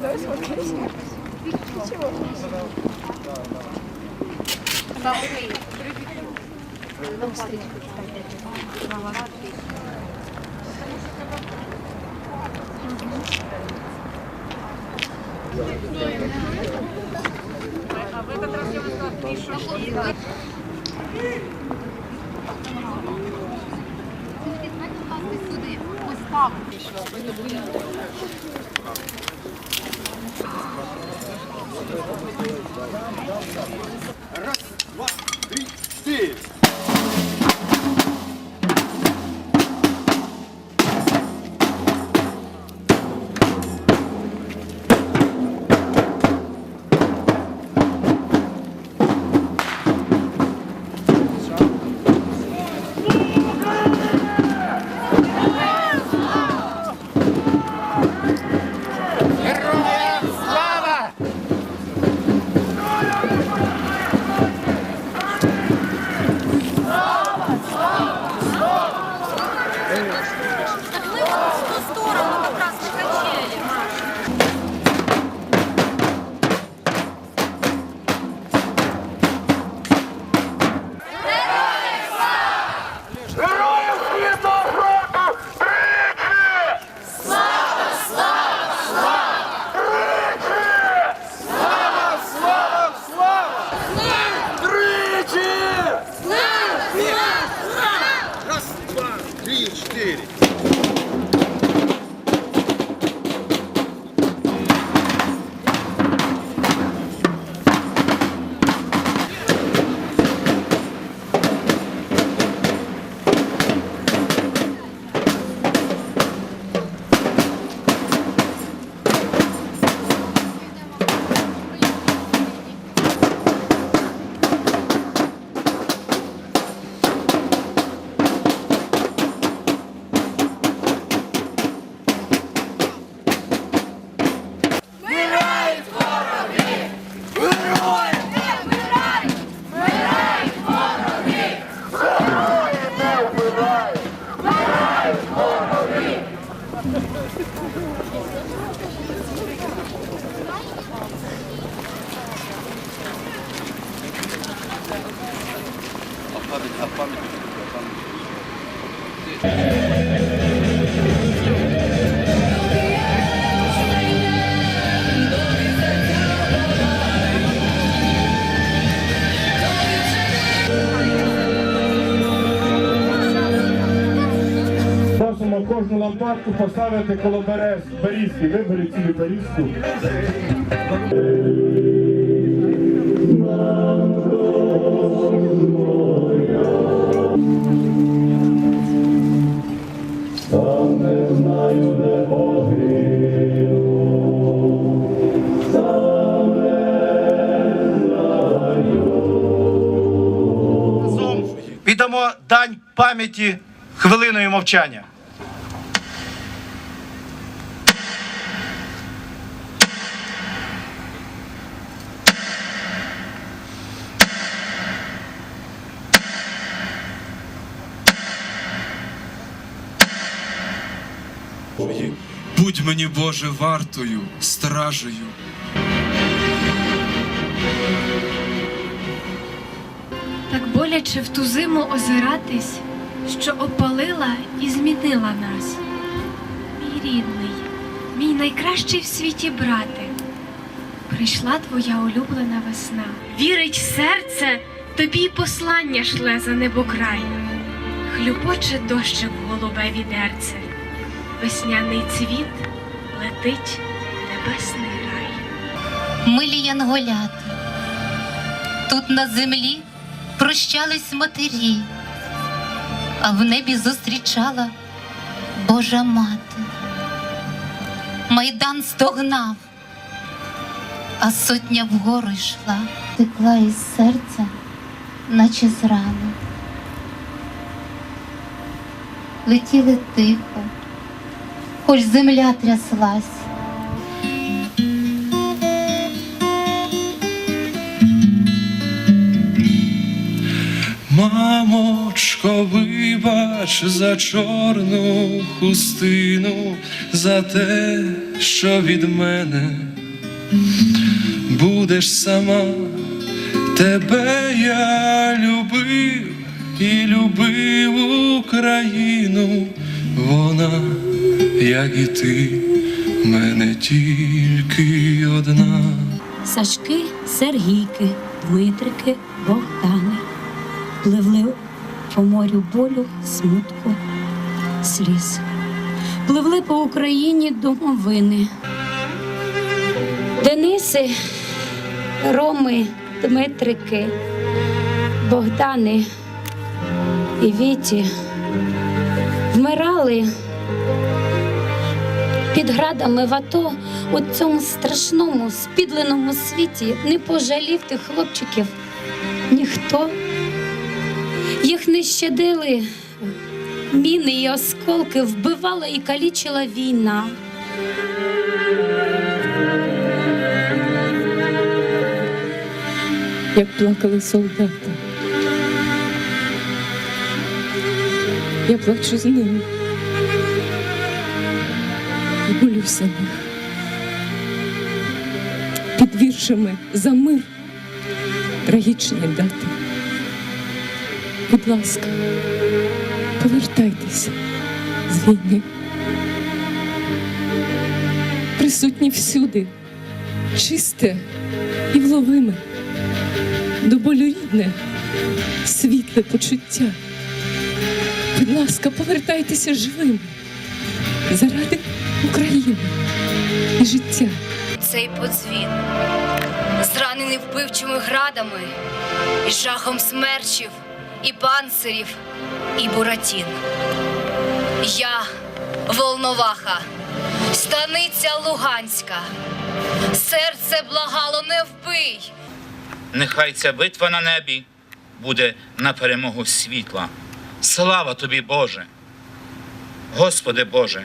Давай сфоткайся. Ничего. А в этот раз я нашла три шутки. 啊。Просимо кожну лампадку поставити коло берез, берізки. Виберіть цю берізку. Сам віддамо дань пам'яті хвилиною мовчання. Будь мені, Боже, вартою, стражею. Так боляче в ту зиму озиратись, що опалила і змінила нас. Мій рідний, мій найкращий в світі брате, прийшла твоя улюблена весна. Вірить серце, тобі й послання шле за небокрай. Хлюпоче дощик голубе відерце, весняний цвіт летить небесний рай. милі янголята. Тут на землі прощались матері, а в небі зустрічала Божа мати. Майдан стогнав, а сотня вгору йшла, текла із серця, наче з рани. Летіли тихо, хоч земля тряслась. Мамочко, вибач за чорну хустину, за те, що від мене. Будеш сама, тебе я любив і любив Україну, вона, як і ти, мене тільки одна. Сашки, Сергійки, Дмитрики, Богдани пливли по морю болю, смутку, сліз. Пливли по Україні домовини. Дениси, Роми, Дмитрики, Богдани і Віті вмирали під градами в АТО у цьому страшному спідленому світі не пожалів тих хлопчиків ніхто. Їх не щадили міни і осколки, вбивала і калічила війна. як плакали солдати. Я плачу з ними. І молюся них. Під віршами за мир трагічні дати. Будь ласка, повертайтеся з війни. Присутні всюди, чисте і вловиме до болю рідне, світле почуття. Будь ласка, повертайтеся живими заради України і життя. Цей подзвін, зранений вбивчими градами, і жахом смерчів, і панцирів, і буратін. Я Волноваха, станиця Луганська. Серце благало не вбий. Нехай ця битва на небі буде на перемогу світла. Слава тобі, Боже! Господи Боже,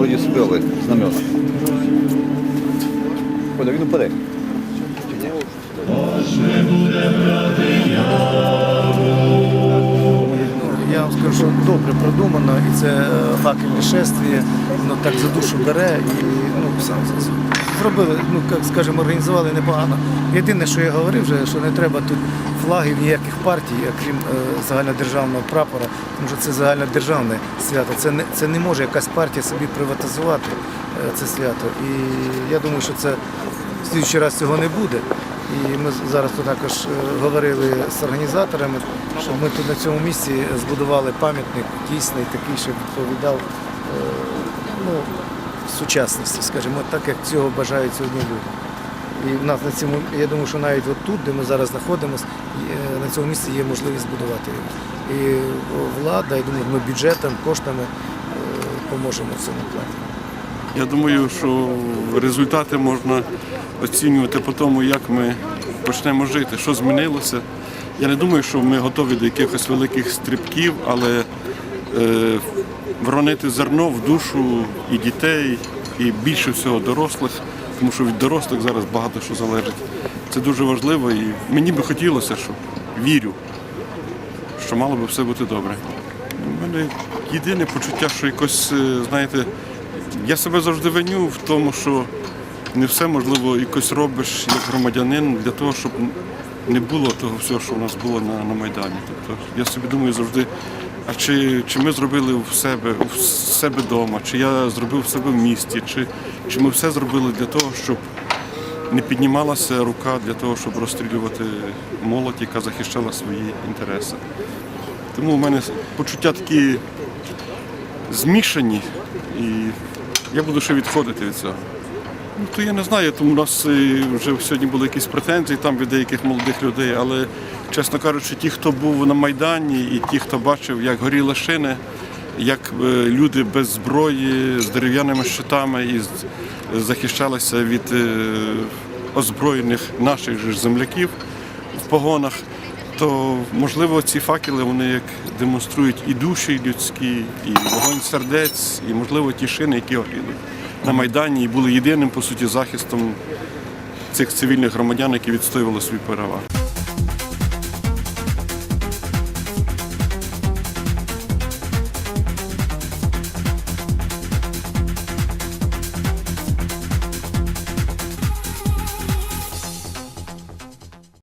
Ребята вроде спели знамена. Коля, він вперед. Добре продумано, і це е, факельне шествие, воно так за душу бере і ну, зробили, ну як скажемо, організували непогано. Єдине, що я говорив, вже, що не треба тут флагів ніяких партій, крім е, загальнодержавного прапора, тому що це загальнодержавне свято. Це не, це не може якась партія собі приватизувати е, це свято. І я думаю, що це в слідчий раз цього не буде. І ми зараз тут також е, говорили з організаторами, щоб ми тут на цьому місці збудували пам'ятник дійсний, такий, щоб відповідав е, ну, сучасності, скажімо, так як цього бажають сьогодні люди. І в нас на цьому, я думаю, що навіть от тут, де ми зараз знаходимося, на цьому місці є можливість збудувати його. І влада, я думаю, ми бюджетом, коштами е, поможемо в цьому плані. Я думаю, що результати можна оцінювати по тому, як ми почнемо жити, що змінилося. Я не думаю, що ми готові до якихось великих стрибків, але е, вронити зерно в душу і дітей, і більше всього дорослих, тому що від дорослих зараз багато що залежить. Це дуже важливо і мені би хотілося, щоб вірю, що мало би все бути добре. У мене єдине почуття, що якось, е, знаєте, я себе завжди виню в тому, що не все можливо якось робиш як громадянин для того, щоб не було того всього, що у нас було на, на Майдані. Тобто я собі думаю завжди, а чи, чи ми зробили в себе в себе вдома, чи я зробив в себе в місті, чи, чи ми все зробили для того, щоб не піднімалася рука для того, щоб розстрілювати молодь, яка захищала свої інтереси. Тому у мене почуття такі змішані, і я буду ще відходити від цього. Ну, то я не знаю, тому у нас вже сьогодні були якісь претензії там від деяких молодих людей, але, чесно кажучи, ті, хто був на Майдані, і ті, хто бачив, як горіли шини, як е, люди без зброї, з дерев'яними щитами і захищалися від е, озброєних наших же земляків в погонах, то можливо ці факели вони як демонструють і душі людські, і вогонь сердець, і можливо ті шини, які горіли на Майдані і були єдиним по суті захистом цих цивільних громадян, які відстоювали свої права.